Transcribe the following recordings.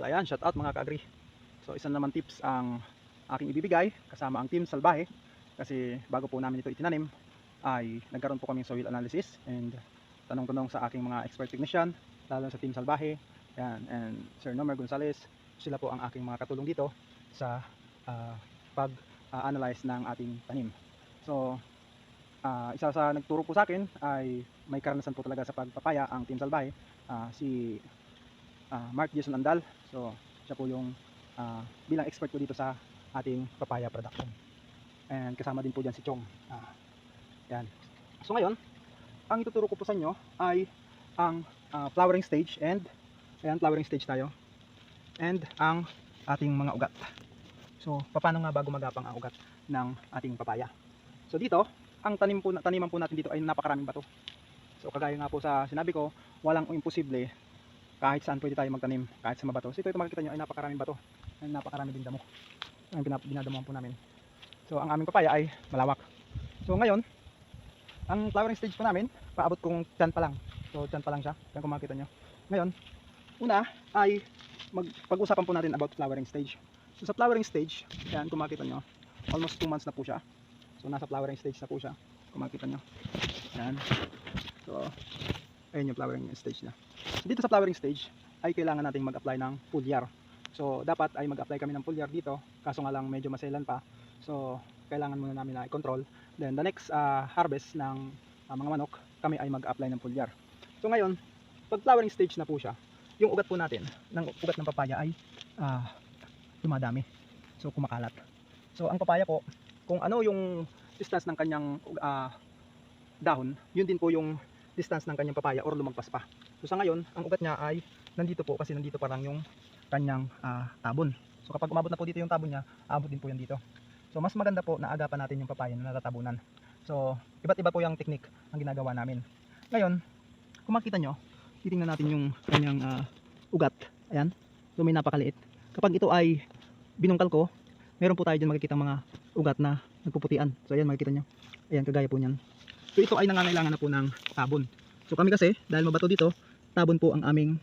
So ayan, shout out mga ka-agri. So isa naman tips ang aking ibibigay kasama ang team Salbahe kasi bago po namin ito itinanim ay nagkaroon po kami soil analysis and tanong-tanong sa aking mga expert technician lalo sa team Salbahe yan, and Sir Nomer Gonzales sila po ang aking mga katulong dito sa ah, pag-analyze ng ating tanim. So ah, isa sa nagturo po sa akin ay may karanasan po talaga sa pagpapaya ang team Salbahe ah, si ah, Mark Jason Andal. So, siya po yung ah, bilang expert po dito sa ating papaya production. And kasama din po dyan si Chong. Ah, yan. So ngayon, ang ituturo ko po sa inyo ay ang ah, flowering stage and ayan, flowering stage tayo. And ang ating mga ugat. So, paano nga ba gumagapang ang ugat ng ating papaya? So dito, ang tanim po, taniman po natin dito ay napakaraming bato. So kagaya nga po sa sinabi ko, walang imposible kahit saan pwede tayo magtanim, kahit sa mabato. So ito, ito makikita nyo ay napakaraming bato. Ay napakarami din damo. Ang binadamuhan po namin. So ang aming papaya ay malawak. So ngayon, ang flowering stage po namin, paabot kong dyan pa lang. So dyan pa lang siya, yan kung makikita nyo. Ngayon, una ay mag- pag-usapan po natin about flowering stage. So sa flowering stage, yan kung makikita nyo, almost 2 months na po siya. So nasa flowering stage na po siya, kung makikita nyo. Yan. So, ayun yung flowering stage na. Dito sa flowering stage ay kailangan nating mag-apply ng foliar. So dapat ay mag-apply kami ng foliar dito kaso nga lang medyo maselan pa. So kailangan muna namin na i-control. Then the next ah, harvest ng ah, mga manok, kami ay mag-apply ng foliar. So ngayon, pag flowering stage na po siya, yung ugat po natin, ng ugat ng papaya ay ah, dumadami. So kumakalat. So ang papaya po, kung ano yung distance ng kanyang ah, dahon, yun din po yung distance ng kanyang papaya or lumagpas pa. So sa ngayon, ang ugat niya ay nandito po kasi nandito parang yung kanyang ah, tabon. So kapag umabot na po dito yung tabon niya, abot din po yan dito. So mas maganda po na agapan natin yung papaya na natatabunan. So iba't iba po yung technique ang ginagawa namin. Ngayon, kung makita nyo, titingnan natin yung kanyang ah, ugat. Ayan. So may napakaliit. Kapag ito ay binungkal ko, meron po tayo dyan makikita mga ugat na nagpuputian. So ayan makikita nyo. Ayan kagaya po niyan. So ito ay nangangailangan na po ng tabon. So kami kasi, dahil mabato dito, tabon po ang aming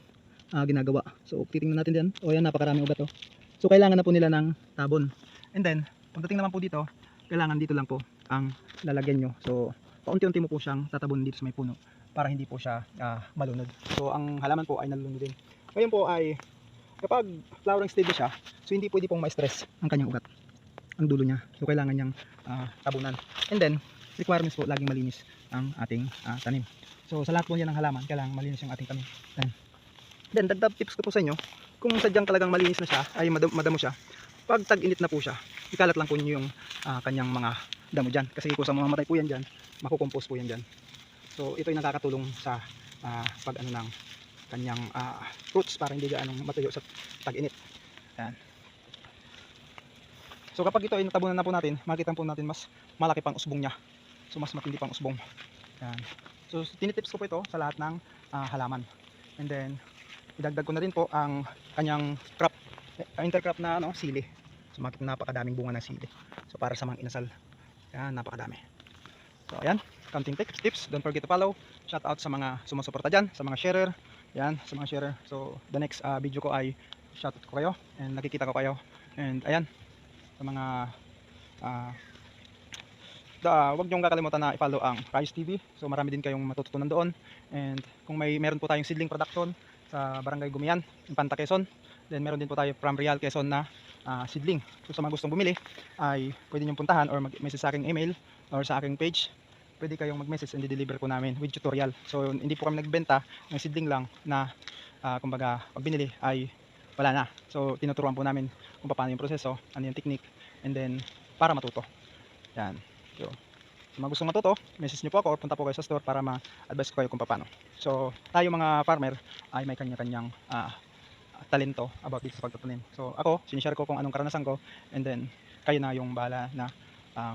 ah, ginagawa. So titingnan natin diyan. O yan napakaraming ugat oh. So kailangan na po nila ng tabon. And then, pagdating naman po dito, kailangan dito lang po ang lalagyan nyo. So paunti-unti mo po siyang tatabon dito sa may puno para hindi po siya ah, malunod. So ang halaman po ay nalulunod din. Ngayon po ay kapag flowering stage siya, so hindi pwede pong ma-stress ang kanyang ugat. Ang dulo niya. So kailangan niyang ah, tabunan. And then, requirements po laging malinis ang ating ah, tanim. So sa lahat po yan ng halaman, kailangan malinis yung ating tanim. Then, then dagdag tips ko po sa inyo, kung sadyang talagang malinis na siya, ay madam- madamo siya, pag tag-init na po siya, ikalat lang po niyo yung ah, kanyang mga damo dyan. Kasi kung sa mamamatay po yan dyan, makukompose po yan dyan. So ito ay nakakatulong sa ah, pag ano ng kanyang ah, fruits para hindi gaanong matuyo sa tag-init. Yan. So kapag ito ay natabunan na po natin, makikita po natin mas malaki pang usbong niya. So mas matindi pang usbong. Yan. So tinitips ko po ito sa lahat ng ah, halaman. And then idagdag ko na din po ang kanyang crop, eh, intercrop na ano, sili. So makikita napakadaming bunga ng sili. So para sa mga inasal. Yan, napakadami. So ayan, counting tips, tips. Don't forget to follow. Shout out sa mga sumusuporta dyan, sa mga sharer. Yan, sa mga sharer. So the next ah, video ko ay shout out ko kayo and nakikita ko kayo. And ayan, sa mga ah da, wag niyong kakalimutan na i-follow ang Price TV. So marami din kayong matututunan doon. And kung may meron po tayong seedling production sa Barangay Gumian, Impanta Quezon. Then meron din po tayo from Real Quezon na ah, seedling. So sa mga gustong bumili ay pwede niyong puntahan or mag-message sa aking email or sa aking page. Pwede kayong mag-message and i-deliver ko namin with tutorial. So hindi po kami nagbenta ng seedling lang na ah, kumbaga pag binili ay wala na. So tinuturuan po namin kung paano yung proseso, ano yung technique, and then para matuto. Yan. So, mga gustong matuto, message nyo po ako or punta po kayo sa store para ma-advise ko kayo kung paano. So, tayo mga farmer ay may kanya-kanyang ah, talento about dito sa pagtatanim. So, ako, sinishare ko kung anong karanasan ko and then kayo na yung bahala na ah,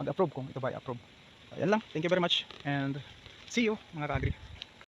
mag-approve kung ito ba ay approve. So, yan lang. Thank you very much and see you mga ka-agri.